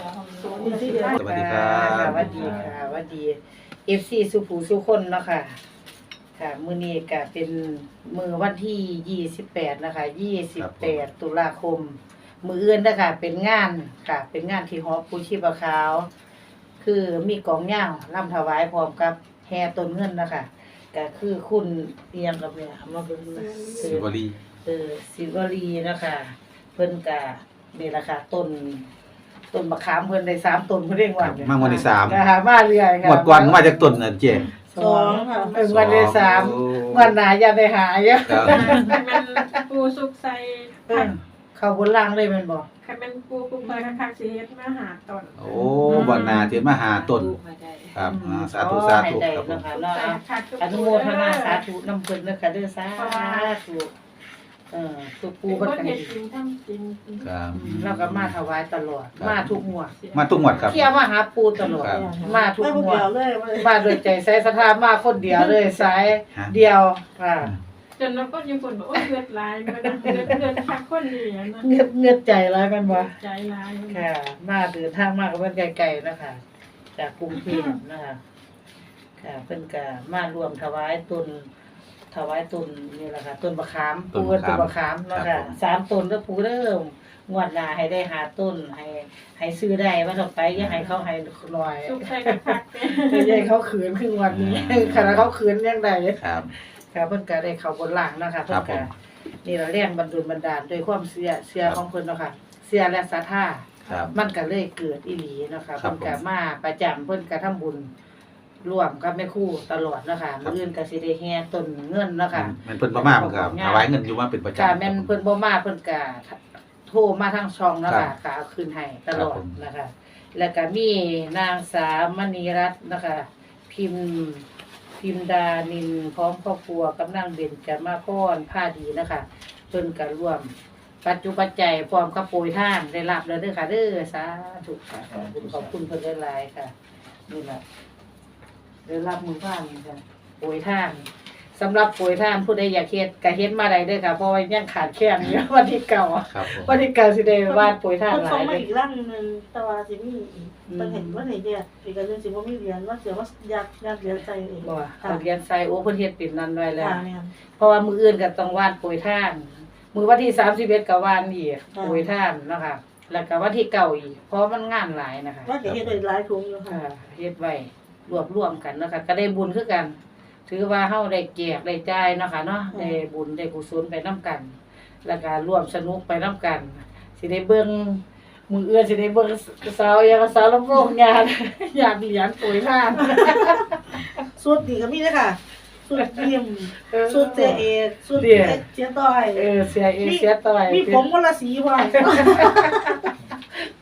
สวัสดีครับสวัสดีค่ะสวัสดีค่ะสวัสดีเอฟซีสุภูสุคนเนาะค่ะ ค่ะ มื้อนี้ก็เป็นมือวันที่ยี่สิบแปดนะคะยี่สิบแปดตุลาคม มืออื่นนะคะเป็นงานค่ะ เป็นงานที่หอปูชีพขาว คือมีกองย่างร่ำถวายพร้อมกับแห่ต้นเงินนะคะก็คือคุณเอียงกับเนี่ยมาเป็นสิวลีเออสิวลีนะคะ เพิ่นกะนี่แหละค่ะต้น ต้นมะขามเพิ่นได้สามต้นเพิ่นเรียกว่าเนี่ยมาวันที่สาม นะคะมาเรื่อยค่ะหมดกวนมาจากต้นน่ะเจ๊สองเออวันที่สามโอ้วันหนาอย่าได้หาเยอะครับมันปูสุกใส่เออเข้าบนล่างเลยแมันบอกคันเป็นปูปูเปิดคักๆสิเฮ็ดมาหาตอนโอ้บ่นาเทียนมาหาต้นครับอ่าสาธุสาธุให้ได้ครับผมนะคะเนาะใส่เอาคักๆอนุโมทนาสาธุนำเพิ่นเด้อค่ะเด้อสาธุ เออตุกปูปูเพิ่นก็กันเฮ็ดจริงทำจริงครับ เราก็มาถวายตลอดมาทุกงวดมาทุกงวดครับ เที่ยวมาหาปูตลอด ครับ มาทุกไม่พวกงวดเดียวเลยเลยมาโดวยใจใส่ศรัทธามาคนเดียวเลยสายฮะ เดียวค่ะจนเราก็ยังคนบอกโอ้ยเลือดลายมันเลือดเลือดคักคนนี่นะเงือดเงือดใจร้ายแมันบ่ใจลายค่ะมาเดินทางมากกับเพิ่นไกลๆนะคะ จากกรุงเทพนะคะค่ะเพิ่นก็มารวมถวายตุน ถวายตุนนี่แหละค่ะต้นมะขามต้ปูนเอิ้นมะขามต้นมะขามเนาะครัค่ะบผม สามต้นเด้อปูเด้องวดหน้าให้ได้หาต้นให้ให้ซื้อได้ว่าต่อไปอย่าให้เขาให้หน่อยสุกใส่คักๆอย่าให้เขาขืนครึ่งวันนี้ขณะเขาขืนยังได้ครับ ค่ะเพิ่นก็ได้เข้าบนหลังนะคะคเพิ่รันบผก็มนี่ละแรงบันดาลบันดาลด้วยความเชื่อเชื่อของเพิ่นเนาะค่ะเชื่อและศรัทธาครับ มันก็เลยเกิดอีหลีเนาะค่ะครัเพิ่บนก็มาประจำเพิ่นก็ทำบุญ ร่วมกับแม่ครูตลอดเนาะค่ะครับมื้ออื่นก็สิได้แห่ต้นเงินเนาะค่ะมันเพิ่นบ่มามันครับถวายเงินอยู่ว่าเป็นประจำ ค่ะแม่นเพิ่นบ่มาเพิ่นก็โทรมาทางช่องเนาะครัค่ะบก็เอาคืนให้ตลอดครับผม นะคะ แล้วก็มีนางสาวมณีรัตน์นะคะ พิมพ์พิมดานินพร้อมครอบครัวกำลังเบญจมาพรผ้าดีนะคะเพิ่นก็ร่วม ปัจจุปัจจัยพร้อมกับโปรยท่านได้รับแล้วเด้อค่ะเด้อสาธุค่ะขอบคุณขอบคุณเพิ่นหลายๆค่ะนี่แหละ ได้รับมือท่านค่ะโปรยท่านสำหรับโปรยท่านผู้ใดอยากเฮ็ดก็เฮ็ดมาได้เด้อค่ะเพราะว่ายังขาดแคลนอยู่ วันที่เก่าอะครับผมวันที่เก่าสิได้วาดโปรยท่านมันหส่ลางยมาเลยอีกร่างหนึ่งแต่ว่าสิมีอีกมันเห็นว่าไหนเนี่ยอีกอันหนึงสิว่ามีเหรียญว่าเสือว่าอยากอยากเหรียญใจเองบ่ว่าค่ะเอาเรียนใส่โอ้เพิ่นเฮ็ดเป็นนั้นไว้แล้ว ค่ะเนี่ยเพราะว่ามืออื่นก็ต้องวาดโปรยท่าน มือวันที่สามสิบเอ็ดก็วานอีกค่ะโปรยท่านเนาะคะแล้วก็วันที่เก่าอีก เพราะมันงานหลายนะคะว่าจะเห็นโดยหลายถุงอยู่ค่ะ อ่าเฮ็ดไว้ รวบรวมกันเนาะคะก็ได้บุญคือกัน ถือว่าเฮาได้แจกได้จ่ายเนาะค่ะเนาะได้บุญได้กุศลไปนํกัน แล้วก็ร่วมสนุกไปนํกัน สิได้เบิ่งมืออื่นสิได้เบิ่งสาวอย่างสาวลำโพงงาน อยากเหรียญโปรยท่าน สุดดีก็มีเลยค่ะ สุดยิมเออ สุดเจเอกสุดเดี๋ยวเจียต้อย เออเสียเอเสียต่อย มีผมคนละสีว่ะ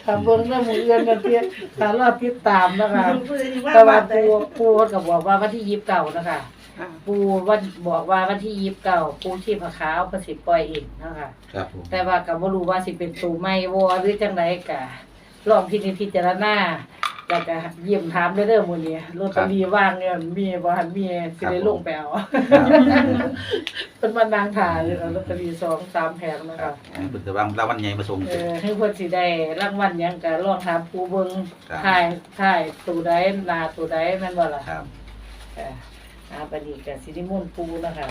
ถ้าเบิ่งแล้วมืออื่นกันเตี้ยถ้ารอติดตามนะคะผู้ใดที่ว่าแต่ว่าแต่ปูปูก็บอกว่าวันที่ยิบเก่านะคะ ปูวันบอกว่าวันที่ยิบเก่าปูชีพขาวประสิทธิ์ปล่อยเองนะคะ ครับผม แต่ว่าก็บ่รู้ว่าสิเป็นตูไม่วอหรือจังไดกะลองพินิจพิจารณา แล้วก็เยี่ยมถามเด้อเด้อมื้อนี้ลอตเตอรี่ว่างเงินมีบ่หันมีสิได้ลงไปเอาเพิ่นมานางถ่ายอยู่เอาลอตเตอรี่2 3แผงนะครัคะบเพิ่นจะวางรางวัลใหญ่มาส่งเออให้เพิ่นสิได้รางวัลหยังก็ลองถามปูเบิ่งครับถ่ายถ่ายตัวใดหน้าตัวใดแม่นบ่ล่ะครับค่ะอาปนีกับสินิมนต์ปูนะคะ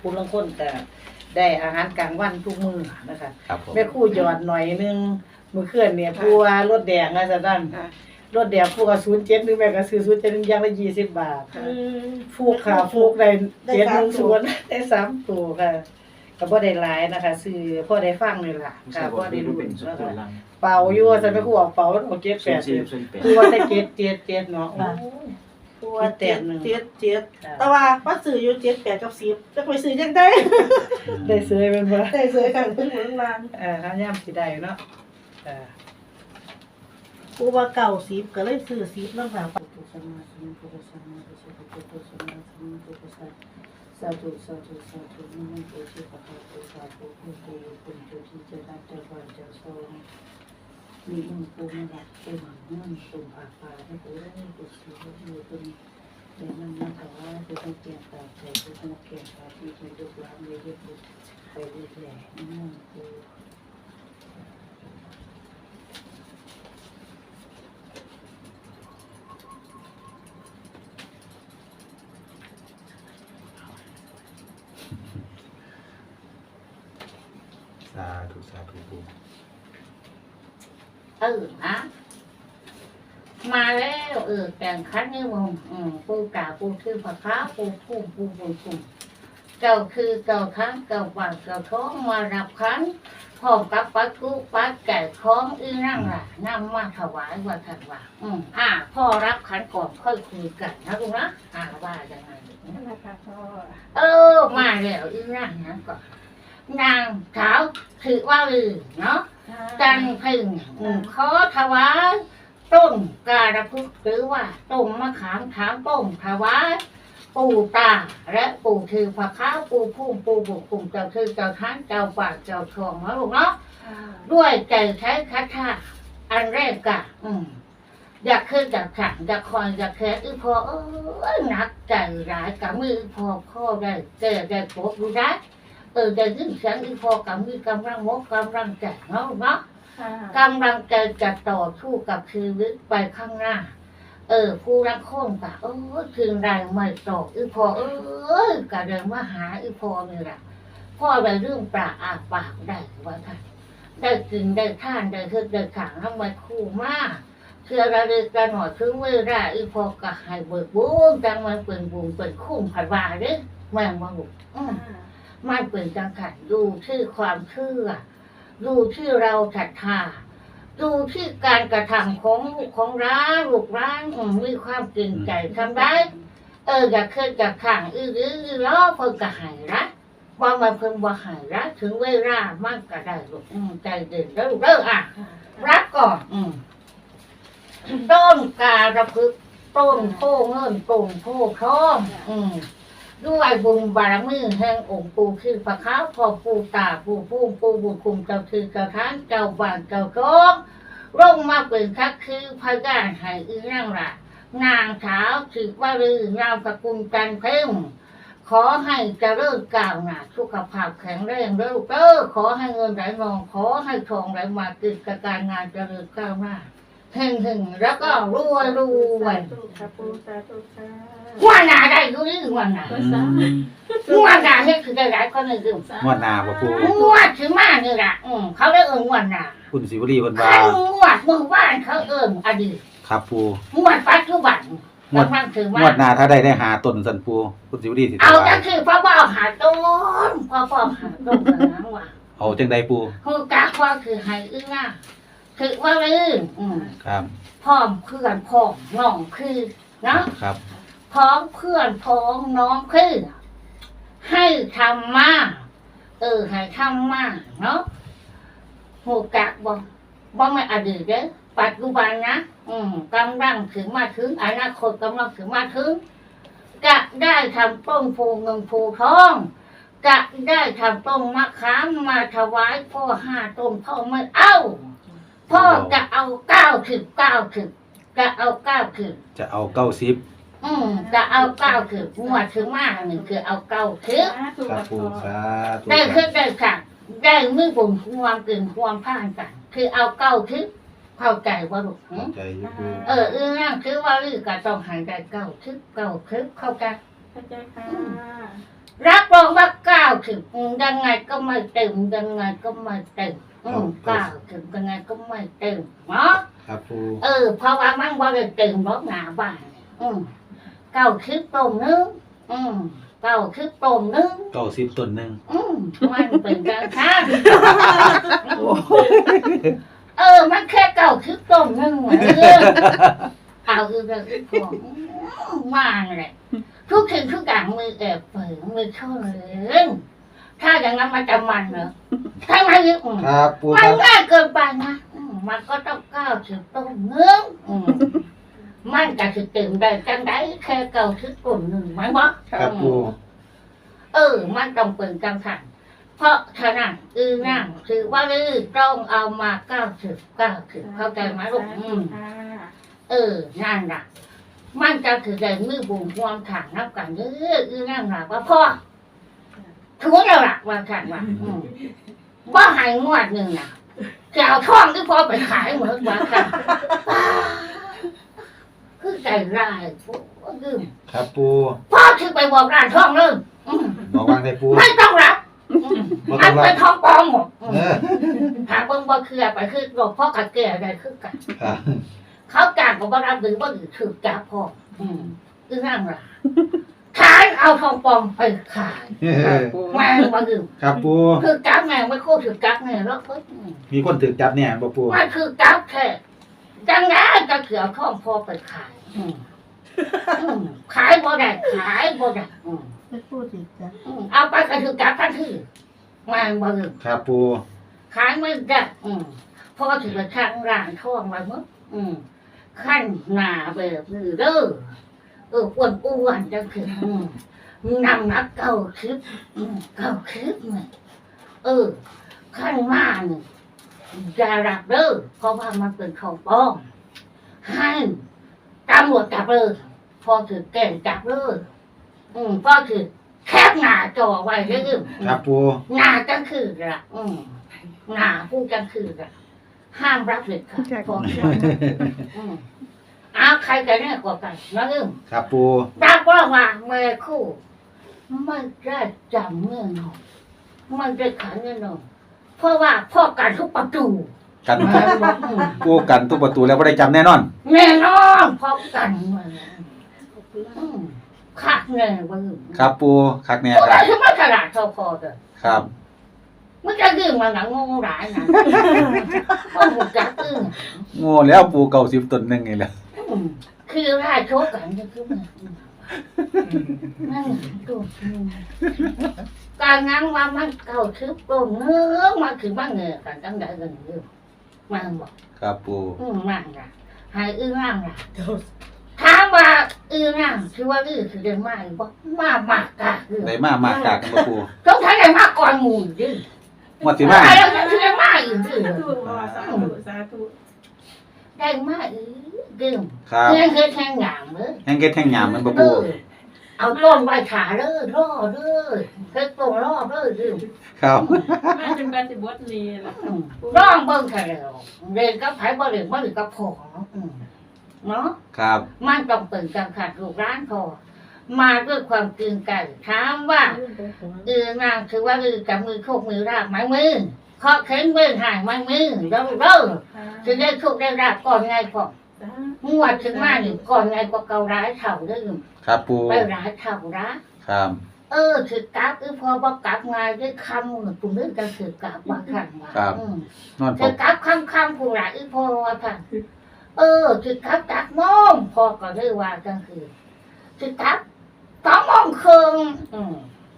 ปูลังคนก็ได้อาหารกลางวันทุกมื้อนะคะครับผมแม่ครู่หยอดหน่อยนึง มื้อคืนเนี่ยปูว่ารถแดงนะจ๊ะนั่นรถแดงปูก็07นึงแม่ก็ซื้อ07นึงอย่างละ20บาทอืม ฟูกค่ะฟูกได้ได้7สามนึงตัส่ววนได้3ตัวค่ะก็บ่ได้หลายนะคะซื้อพอได้ฟังนี่ล่ะค่ะพอได้รู้นะคะเป่าอยู่ว่าซั่นแม่ครู่เอาเป่าเอาเก็บแปดสิบคือว่าได้เจ็ดเจ็ดเจ็ดเนาะโอ้ยตัวเจ็ดหนึ่งเจ็ดเจ็ดค่ะ แต่ว่าว่าซื้ออยู่เจ็ดแปดกับสิบจะไปซื้อยังได้ ได้ซื้อเป็นบ่ได้ซื้อกันเพิ่งหมดลานเอ่าย่ำสิได้เนาะ อ่ากูว่าเก่าสิบก็เลยซื้อสิบแล้วค่ะพุทธสมาสมุพุทธสมาพุทธสมาพุทธสมาสมุพุทธสมาสาธุสาธุสาธุนิมันโตชิปะคะโตสาธุพุทโธคุณจุติเจนะเจวันเจโสมีมุนปูมดัดเป็นนั่นตุ่มผาป่าให้กูได้กุศลอยู่ตรงเดี๋ยวนั้นนะแต่ว่าจะต้องเกียรติตาใจจะต้องเกียรติตาที่เป็นลูกหลานเลยเรียบไปเรื่อยๆนั่นคื ธุสาธุปูเออนะ มาแล้วเออแต่งคันนี่มึงอืมปูกาปูคือผักข้าวปูพุ่มปูปูปูเจ้าคือเจ้าทั้งเจ้าปากเจ้าท้องมารับคันพร้อมกับปัดกุปัดแก่ของอีนั่งล่ะนำมาถวายว่าถัดว่าอืมอ่าพ่อรับขันก่อนค่อยคุยกันนะลูกนะอ่าว่ายังไงนั่นแหละค่ะพ่อเออมาแล้วอีนั่งนั้นก่อน นางสาวถือว่าลือเนาะจันพึ่งอืมขอถวายต้นการะพุกหรือว่าต้นมะขามถามต้นถวายปู่ตาและปู่คือพระข้าวปู่พุ่มปู่บุกคุมเจ้าคือเจ้าท่านเจ้าป่าเจ้าทองนะลูกเนาะด้วยใจใช้คาถาอันแรกกะอืมอยากขึ้นจากขังอยากคอยอยากแค่อีพอเอ้ยหนักใจร้ายกับมือพอพ่อได้แก่ได้ปกดูได้ เออได้ยินเสียงอีพอกับมือกำลังมกกำลังใจเนาะลูกเนาะกำลังใจจะต่อสู้กับชีวิตไปข้างหน้า เออผู้รักโค้งกะเออคืนไรไม่ตกอีพอเอ้ยกะเดินมาหาอีพอนี่แหละพ่อได้เรื่องปลาอาปากได้ว่าท่านได้กินได้ท่านได้คือได้ขังทำไมคู่มากเชื่อระลึกกันหน่อยถึงเวลาอีพอกะให้เบิกบุญจังมันเป็นบุญเป็นคุ้มผัดว่าเด้แม่งว่าบุญอื มมันเป็นจังขันดูที่ความเชื่อ ดูที่เราศรัทธา ดูที่การกระทำของลูกของร้านลูกร้านอืมมีความเก่งใจทำได้ เอออยากเคยจากขังอื้ออื้ออื้อล้อเพิ่งกระหายละบ่มาเพิ่งบ่หายละถึงเวลามันก็ได้ลูกใจเด่นแล้วลูกเด้ออะรับก่อนอืมต้นการะพึกต้นโพเงินต้นโพทองอืม ด้วยบุญบารมีแห่งองค์ปู่คือพระขาวพ่อปู่ตาปู่ปู่ปู่บุญคุมเจ้าคือเจ้าทานเจ้าบ้านเจ้าโองลงมาเป็นคักคือพระญาณให้อีนั่งละนางสาวสิว่าลือนามสกุลจันเพิ่มขอให้เจริญก้าวหน้าสุขภาพแข็งแรงเด้อเด้อขอให้เงินไหลนอง ขอให้ทองไหลมากิจการงานเจริญก้าวหน้า เฮงเฮงแล้วก็รวยรวยสาธุค่ะปูสาธุค่ะวันหนาได้อยู่นี่วันหน้าก็สางวหน้าเฮ็ดคือได้หลายคนหนึ่งคืองวหน้าบ่ปูงวถึงมากนี่ล่ะอืมเขาได้เอิ้นงวหน้าคุณสิวลีเพิ่นว่าคัวเมื่อวานเขาเอิ้นอดีตครับปูงวปัจจุบันงวดกำลังถึงงมาวดนาถ้าได้ได้หาต้นสันปูคุณสิวลีสิเอาวาจังคือพ่อบ่อหาต้นพ่อพ่อหาต้นกันะว่าเอาจังใดปูฮู้จักว่าคือให้อึ้งหน้า คือว่าลืมอืมครับ พร้อมเพื่อนพ้องน้องคือเนาะครับ พร้อมเพื่อนพ้องน้องคือ ให้ทำมาเออให้ทำมาเนาะหูกักบ่บ่ไม่อดีตเด้อปัจจุบันนะ อืมกำลังถึงมาถึงอนาคตกำลังถึงมาถึงจะได้ทำต้นโพเงินโพทอง จะได้ทำต้นมะขามมาถวายพ่อห้าต้นพ่อไม่เอา พ่อจะเอาเก้าถึงเก้าถึงจะเอาเก้าถึงจะเอาเก้าสิบอืมจะเอาเก้าคืองวดถึงมากหนึ่งคือเอาเก้าคือสาธุครับค่ะปูพ่อสาธุได้คือได้ค่ะได้มือผมความกึ่งความผ่านกันคือเอาเก้าคือเข้าใจว่าลูกหึเข้าใจอยู่ปูเออเออนั่งคือว่าลือก็ต้องหายได้เก้าคือเก้าคือเข้าใจเข้าใจค่ะ รับรองว่าเก้าถึงยังไงก็ไม่เต็มยังไงก็ไม่เต็มอืมเก้าถึงยังไงก็ไม่เต็มเนาะครับปูเออเพราะว่ามันบ่ได้เต็มรถหนาบ้านอืมเก้าคือตรงนึงอืมเก้าคือตรงนึงเก้าสิบต้นหนึ่งอืมมันเป็นการค้างเออ มันแค่เก่าคือต้มนึงเหมือนเดิมเอาคือแบบพวกมาแหละ ทุกสิ่งทุกอย่างมือแอบเปิดมือเข้าเลยถ้าอย่างนั้นมันจะมันเหรอถ้ามันอืมครับปูมัคนรับง่ายเกินไปนะอืมมันก็ต้องก้าวถึงต้มเนื้ออืมมันจะถึงเต็มได้จังได้แค่เก่าคือต้มหนึ่งไหมวะ ครับปูเออ มันต้องเป็นจังขัน เพราะฉะนั้นอือนั่งถือว่าลือต้องเอามาเก้าสิบเก้าสิบเข้าใจไหมลูกอืมค่ะเออ นั่นน่ะ มันจะถือได้มือบุญความถางนับกันเอออือนั่งหลักว่าพ่อถือว่าเราหลักว่าขันว่าอืมว่าใหายงวดหนึ่งน่ะจะเอาท่องที่พ่อไปขายเหมือนว่ากันคือใจร้ายโอ้ลืมครับปูพ่อถือไปบอกร้านท่องเลยอืมบอกวางได้ปูไม่ต้องรับอืบ่ต้อัอนงรัเป็บนทองปลอมหมดอืมเออหาเบิ่งบ่เคลียร์ไปคือหลวงพ่อกับแก่อะไรคือกันครับ เขาจ้างก็บ่รับหรือบ่ถือถือจับพ่ออืมคือนั่งล่ะขายเอาทองปลอมไปขายเออแม่งบ่ดื่มครับปูคือจับแม่งไม่คู่ถือจับแม่แล้วเพิ่นอืมมีคนถึกจับเนี่ยบ่ปูมันคือจับแท้จังไงจะเกี่ยวทองพ่อไปขายอืมอืมขายบ่ได้ขายบ่ได้อืมไม่พูดถึงจ้ะอืมเอาไปก็ถือจับทันทีแม่งบ่ดื่มครับปูขายไม่ได้อืมเพราะว่าถือว่าข้างร้านท่องมาเมื่ออืม ขั้นหนาแบบนี้เด้อเอออ้วนอ้วนๆจังคืออืมนำนักเก่าคลิปอืมเก่าคลิปเนี่ยเออขั้นมาเนี่ยอย่ารับเด้อเพราะว่ามันเป็นของปลอมให้ตำรวจจับเลยพอถือแก่งจับเลยอืมพอถือแคบหน้าจอไว้เด้อครับปูหน้าจังคือละอืมหน้าผู้จังคือละ ห้ามรับเด็ดขาดพออืมเอาใครกันเนี่ยกว่ากันนะอึ้งครับปูรับว่าว่าเมื่อคู่ไม่ได้จำเมื่อนอนมันได้ขันเมื่อนอนเพราะว่าพ่อกันทุกประตูกันมาบอกอืมปูกันทุกประตูแล้วบ่ได้จำแน่นอน แน่นอนพ่อกันมาอืมขาดแน่เบ้างครับปูคักแน่ผู้คใดรับ ที่มาฉลาดเท่าพอเด้อ ครับ มันจะดึงมาหนังงงหลายนะพ่อหูจักอึ้งโง่แล้วปูเก่าสิบต้นหนึงนี่แหละอืมคือได้โชคกันจะคือมันนั่นตัวการงานว่ามันเก่าคือตรงเนื้อมาคือบ้านเงือกันตั้งแต่เงินอยู่มันบอกครับปูอืมมันนะหายอื้อร่างนะถามว่าอื้อร่างคือว่าอื้อคือเดินมาอีกบอกมามากกะคือได้มามากกากกันบ่ปูต้องใช้ได้มากก่อนหมู่ดื้อ งวดสิมาอะไรเราจะได้มากอีกดื้อสาธุพ่อสาธุสาธุได้มากอีกดื้อครับเพื่อนเคยแข่งหยามเลยแห้งเก็ดแห้งหยามมันบ่เอปูอเอาต้นใบขาเลยรอเลยเคยตรงรอบเลยดื้อครับมาจนกว่าสิบดนี้ล่ะอืมร้องเบิ่งแค่แล้วเรียนกับไผบ่เรียนบ่เรียนกับพ่อเนาะอืมเนาะครับ มันต้องเป็นการขาดลูกร้านพอ มาด้วยความเกรงใจถามว่าเออนางคือว่าลือกับมือโคกมือรากไม้มือเคาะเข็นมือหายไม้มือเด้อเด้อจะได้โชคได้ราบก่อนไงพอมวดถึงมานี่ก่อนไงก็เการ้ายเท่าเด้อครับปูไปร้ายเท่าร้ายครับเออถือกลับคือพอบอกกลับไงได้คำเหมือนปุ่มเรื่องการถือกลับว่าขันว่าอืมนอนพถืออกลับคำคำผู้หลายอีพอว่าขันเออถือกลับจากโมองพอก็เลยว่ากันคือถือกลับ สองโมงครึ่งอืม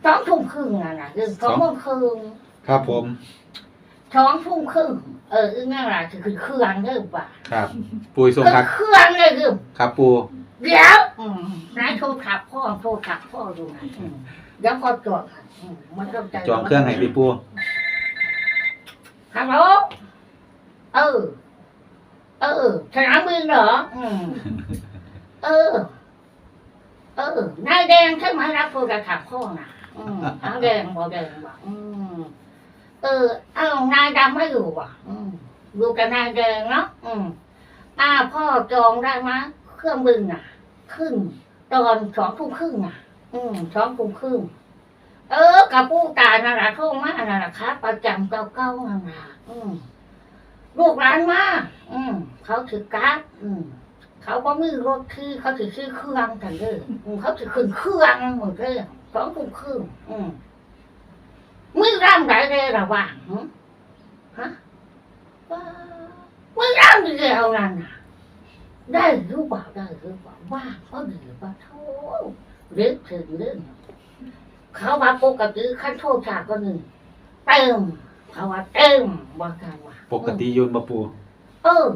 สองทุ่มครึ่งอะนะคือสองโมงครึ่งครับผม สองทุ่มครึ่งเอออึ้งนั่งละคือเครื่องเด้อป่ะครับปุยทรงคือคักเครื่องเลยคือครับปูเดี๋ยวอืมนายโทรขับพ่อโทรขับพ่อดูนะอืมเดี๋ยวพอจอดค่ะอืมมันต้องใจจองเครื่องให้พี่ปูฮัลโหลเออ เออสนามบินเหรออืมเออ เออนายแดงใช่ไหมรับโทรศัพท์พ่อน่ะอืมนายแดงบอกแดงบอกอืมเออเอ้านายดำไม่อยู่ว่ะ อืมอยู่กับนายแดงเนาะอืมอ่าพ่อจองได้ไหมยเครื่องบินน่ะขึ้นตอนสองทุ่มครึ่งอะ อืมสองทุ่มครึ่งเออกับผู้ตายนั่นแหละโทรมานั่นแหละครับประจำเก่าๆนั่นแหละอืมลูกหลานมาอืมเขาถือการ์ดอืม เขาบ่มีรถคือเขาถือซื้อเครื่องกันเลยอืมเขาถือขึ้นเครื่องหมดเลยสองทุ่มครึ่งอืมมือร่างไหนเลยระหว่างหึฮะว้ามือร่างเดียวนั่นน่ะได้หรือเปล่าได้หรือเปล่าว่างก็ดีว่าโทษเล็กถึงเรื่องเขาว่าปกติขั้นโทษฉากก็หนึ่งเติมเขาว่าเติมว่ากันว่าปกติอยืนบ่ปูเออ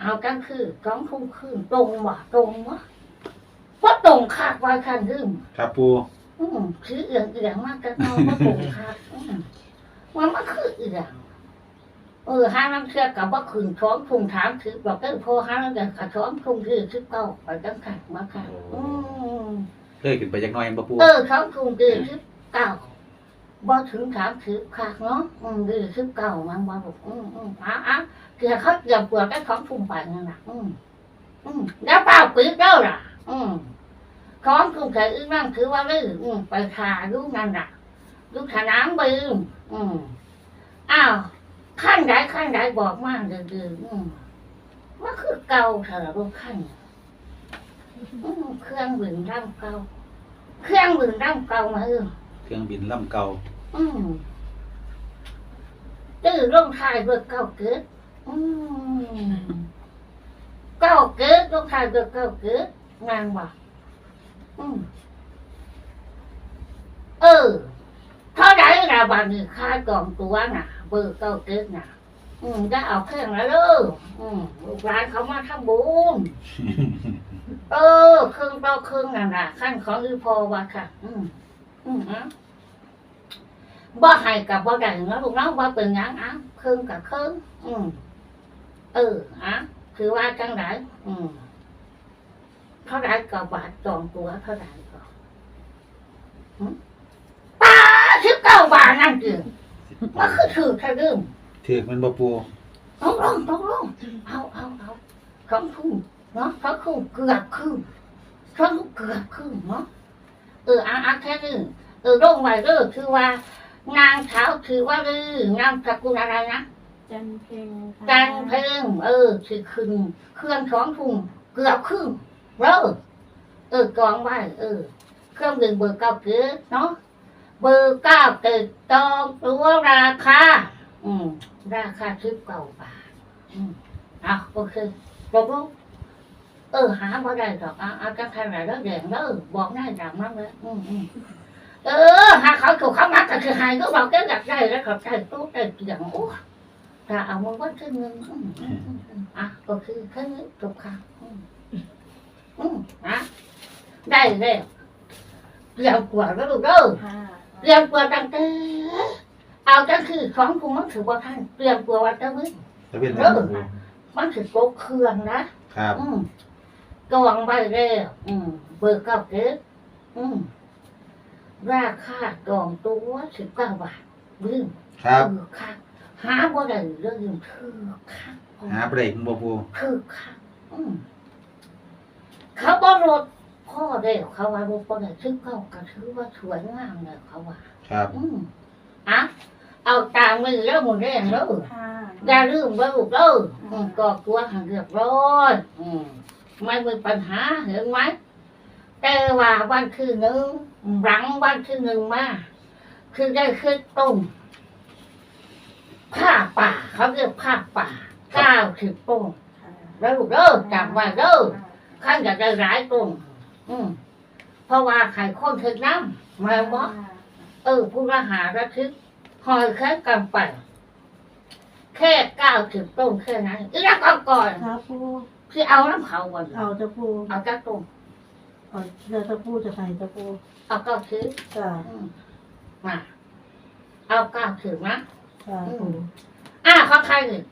เอากันคือสองทุ่มครึ่งตรงว่ะตรงวะว่าตรงคาดว่าคันรึ่มครับปูอืมคือเอียงเอียงมากกันเอาว่าตรงคาดอืมว่ามันคือเอียงเออห้าน้ำเชื่อกับว่าคืนช้อมทุ่งถามถือบอกก็พอห้าน้ำเชื่อกับช้อมทุ่งคือชิบเก้าไปจังขัดมาขัดอืมเลยขึ้นไปจักหน่อยบ่ปูเออช้อมทุ่งคือชิบเก้าบ่ถึงถามถือขาดเนาะอืมคือชิบเก้ามันบ่บอกอืมอืมอะอะ เกี่ยเขาเกี่ยมเปลือกได้ของทุ่มไปนั่นแหละอืมอืมแล้วเปล่าปีกเด้อล่ะ อืมของทุ่มใส่อึ้งนั่งถือว่าลืออืมไปทาลูกนั่นล่ะลูกสนามบินอืมอ้าวขั้นใดขั้นใดบอกมากเดือดอืมมันคือเก่าเถอะลูกขั้นอืมเครื่องบินร่ำเก่า เครื่องบินร่ำเก่ามาเออเครื่องบินลำเก่า อืมตื้อร่องทายเบิกเก้าเกิดอืม เก้าเกิดร่องทายเบิกเก้าเกิดงานว่ะอืมเออเท่าไหร่ละบางทีค่ากล่องตัวน่ะ เบิกเก้าเกิดน่ะ อืมจะเอาเครื่องแล้วเด้ออืมลูกหลานเขามาทำบุญเออเครื่องต่อเครื่องนั่นน่ะขั้นของอีพอว่าค่ะ อืมอืมอะบ่ให้กับบ่ได้เนาะลูกน้องบ่เป็นหยังอะครึ่งกับครึ่งอืมเอออะคือว่าจังไดอืมเท่าไหรกับบาทจองตัวเท่าไหรก็หึป้าสิบเก้าบาทนั่นจริงมันคือถือแค่เรื่องถือกมันบ่ปูต้องลงต้องลงเอาเอาเอาสองทุ่มเนาะสองทุ่มเกือบครึ่งสองทุ่มเกือบครึ่งเนาะเอออะอะแค่นี้เออลงไว้เด้อคือว่า นางเท้าคือว่าลือนางสกุลอะไรนะ จันเพ็งค่ะจันเพ่งเออคือคืนเครื่องท้องทุ่งเกือบครึ่งเด้อเออกองไว้เออ เครื่องดื่มเบอร์เก้าเกิดเนาะเบอร์เก้าเกิดตองตัวราคาอืม ราคาสิบเก้าบาทอืมอะโอเคบอกลูกเออหาบ่ได้หรอกอะเอาจังทันไหนแล้วแดงเด้อบอกง่ายดังมากเลยอืมอืมเออหาเขาถูกเขามาก็คือหายก็บอกแกอยากได้แล้วเขาใจตู้ใจเกี่ยงโอ้ ถ้าเอามันก็คือเงินอืมอืมอืมอืมอะก็คือแค่นี้จบค่ะอืมอืมอะได้แล้วเรียงกว่าแล้วลูกเด้อค่ะเรียงกว่าตั้งแต่เอาก็คือของคุณมันถือว่าท่านเรียงกว่าวันตะมึงจะเป็นอะไรบ่ปูมันถือโกเครื่องนะครับอืมกวางใบแล้วอืมเบอร์เก้าเกตอืมราคาดองตัวสิบเก้าบาทบึ้งครับคือค่ะ หาบ่ได้เรื่องยืมคือค่ะหาเบรกบ่ปูคือค่ะอืมเขาบ่รถพ่อเด้เขาว่ารถบ่ได้ซื้อเก้าก็ถือว่าสวยงามเลยเขาว่า ครับ อืมอะเอาตามมือแล้วหมดแรงแล้วค่ะอย่าลืมว่าลูกเด้ออืมก็กลัวหันเรียบร้อยอืมไม่มีปัญหาเห็นไหมแต่ว่าวันคือหนึ่งหลังวันคือหนึ่งมาคือได้คือต้ม ผ้าป่าเขาเรียกผ้าป่าเก้าสิบต้นค่ะแล้วลูกเด้อจำไว้เด้อขั้นจะได้หลายต้นอืมเพราะว่าไข่ข้นถึงน้ำมาบ่เออผู้ละหาระทึกหอยแค่กันไปแค่เก้าสิบต้นแค่นั้นอีแล้วก็ก่อนครับปูคือเอาน้ำเผาก่อนเอาจะปูเอาจ้าต้นเอาเดี๋ยวจะปูจะใส่จะปูเอาเก้าสิบจ้าอืมมาเอาเก้าสิบนะ จ้าปูอ่าเขาใครอีก